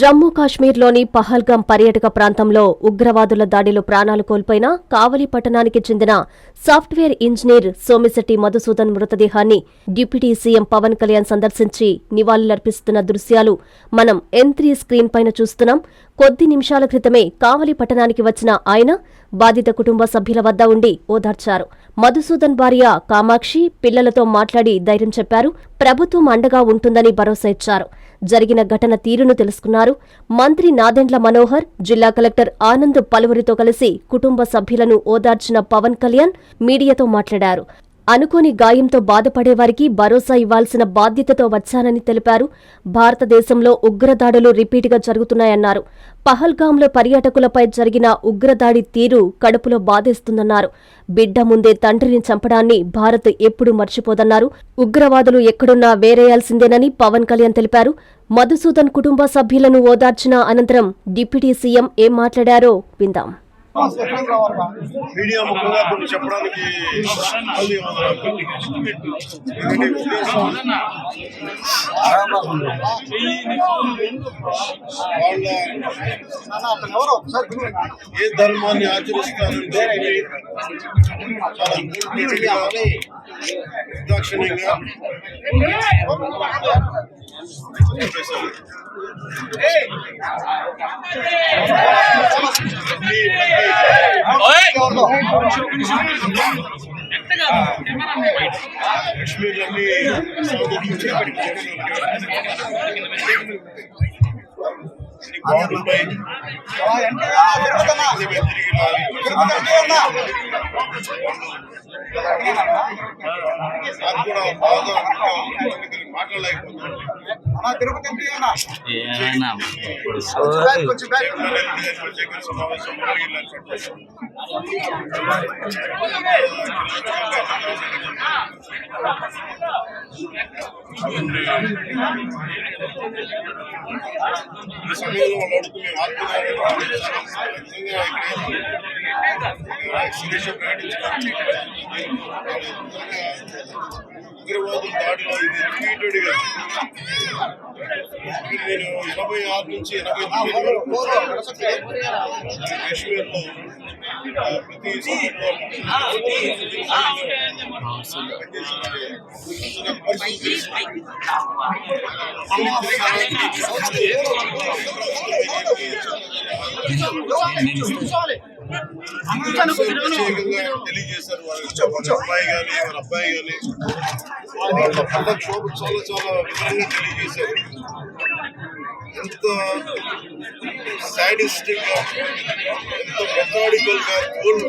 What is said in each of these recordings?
జమ్మూ కాశ్మీర్లోని పహల్గాం పర్యాటక ప్రాంతంలో ఉగ్రవాదుల దాడిలో ప్రాణాలు కోల్పోయిన కావలి పట్టణానికి చెందిన సాఫ్ట్వేర్ ఇంజనీర్ సోమిశెట్టి మధుసూదన్ మృతదేహాన్ని డిప్యూటీ సీఎం పవన్ కళ్యాణ్ సందర్శించి నివాళులర్పిస్తున్న దృశ్యాలు మనం ఎన్ త్రీ స్క్రీన్ పైన చూస్తున్నాం. కొద్ది నిమిషాల క్రితమే కావలి పట్టణానికి వచ్చిన ఆయన బాధిత కుటుంబ సభ్యుల వద్ద ఉండి ఓదార్చారు. మధుసూదన్ భార్య కామాక్షి పిల్లలతో మాట్లాడి ధైర్యం చెప్పారు. ప్రభుత్వం అండగా ఉంటుందని భరోసా ఇచ్చారు. జరిగిన ఘటన తీరును తెలుసుకున్నారు. మంత్రి నాదెండ్ల మనోహర్ జిల్లా కలెక్టర్ ఆనంద్ పలువురితో కలిసి కుటుంబ సభ్యులను ఓదార్చిన పవన్ కళ్యాణ్ మీడియాతో మాట్లాడారు. అనుకోని గాయంతో బాధపడేవారికి భరోసా ఇవ్వాల్సిన బాధ్యతతో వచ్చానని తెలిపారు. భారతదేశంలో ఉగ్రదాడులు రిపీట్గా జరుగుతున్నాయన్నారు. పహల్గాంలో పర్యాటకులపై జరిగిన ఉగ్రదాడి తీరు కడుపులో బాధేస్తుందన్నారు. బిడ్డ ముందే తండ్రిని చంపడాన్ని భారత్ ఎప్పుడూ మర్చిపోదన్నారు. ఉగ్రవాదులు ఎక్కడున్నా వేరేయాల్సిందేనని పవన్ కళ్యాణ్ తెలిపారు. మధుసూదన్ కుటుంబ సభ్యులను ఓదార్చిన అనంతరం డిప్యూటీ సీఎం ఏం మాట్లాడారో విందాం. మీడియా ముఖ్యంగా కొన్ని చెప్పడానికి ఏ ధర్మాన్ని ఆచరిస్తారంటే చాలా మూర్తిగా, నిర్దాక్షిణ్యంగా చెప్పేశారు. కాశ్మీర్లన్నీ సాగుతుంది బాగుంటాయి తిరిగి నాకు కూడా బాగా ఏమైనా ఇప్పుడు సమావేశం ఈ సమయంలో వాళ్ళు అడుగుతున్న ఎక్స్ప్రెషన్ ప్రకటించడానికి ఉగ్రవాదుల దాడిలో ఇది రిపీటెడ్గా నేను ఎనభై ఆరు నుంచి ఎనభై కాశ్మీర్లో ప్రతి తెలియజేశారు వాళ్ళ అబ్బాయి కానీ వాళ్ళ అబ్బాయి కానీ వాళ్ళ క్షోభ చాలా చాలా వివరంగా తెలియజేశారు ఎంత సాడిస్టిక్గా ఎంత మెథాడికల్గా కోల్డ్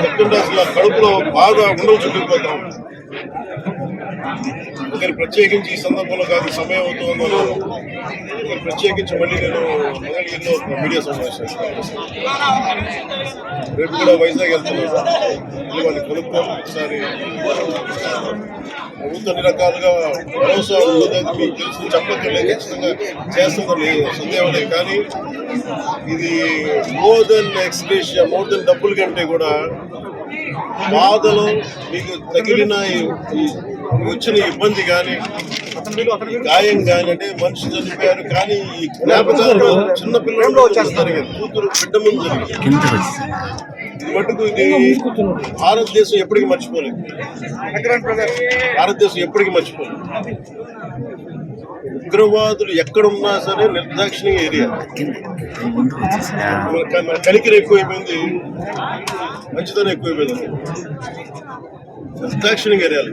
చెప్తుంటే అసలు కడుపులో బాగా ఉండలు చుట్టుకుపోతాం ఒకరి ప్రత్యేకించి ఈ సందర్భంలో కాదు సమయం అవుతుందో ఒకరి ప్రత్యేకించి మళ్ళీ నేను మంగళగిరిలో మీడియా సమావేశం రేపు కూడా వైజాగ్ వెళ్తున్నాను. మళ్ళీ వాళ్ళని కొనుక్కోవాలి ఒకసారి ప్రభుత్వం అన్ని రకాలుగా భరోసా ఉందని మీకు తెలిసి చెప్పక్కర్లేదు ఖచ్చితంగా చేస్తుందని సందేహం లేదు. కానీ ఇది more than ex gratia more than డబ్బుల కంటే కూడా బాధలు మీకు తగిలిన ఈ- కూర్చుని ఇబ్బంది కానీ గాయం కానీ అంటే మనిషి చనిపోయారు కానీ ఈ జ్ఞాపకాలు చిన్న పిల్లలు జరిగింది కూతురు బిడ్డ ముందు. జరిగింది ఇది మటుకు ఇది భారతదేశం ఎప్పటికీ మర్చిపోలేదు. భారతదేశం ఎప్పటికీ మర్చిపోలేదు. ఉగ్రవాదులు ఎక్కడున్నా సరే నిర్దాక్షిణ్య ఏరియా ముందుకు మన ఎక్కువైపోయింది మంచితనం ఎక్కువైపోయింది. నిర్దాక్షిణ్య ఏరియాలు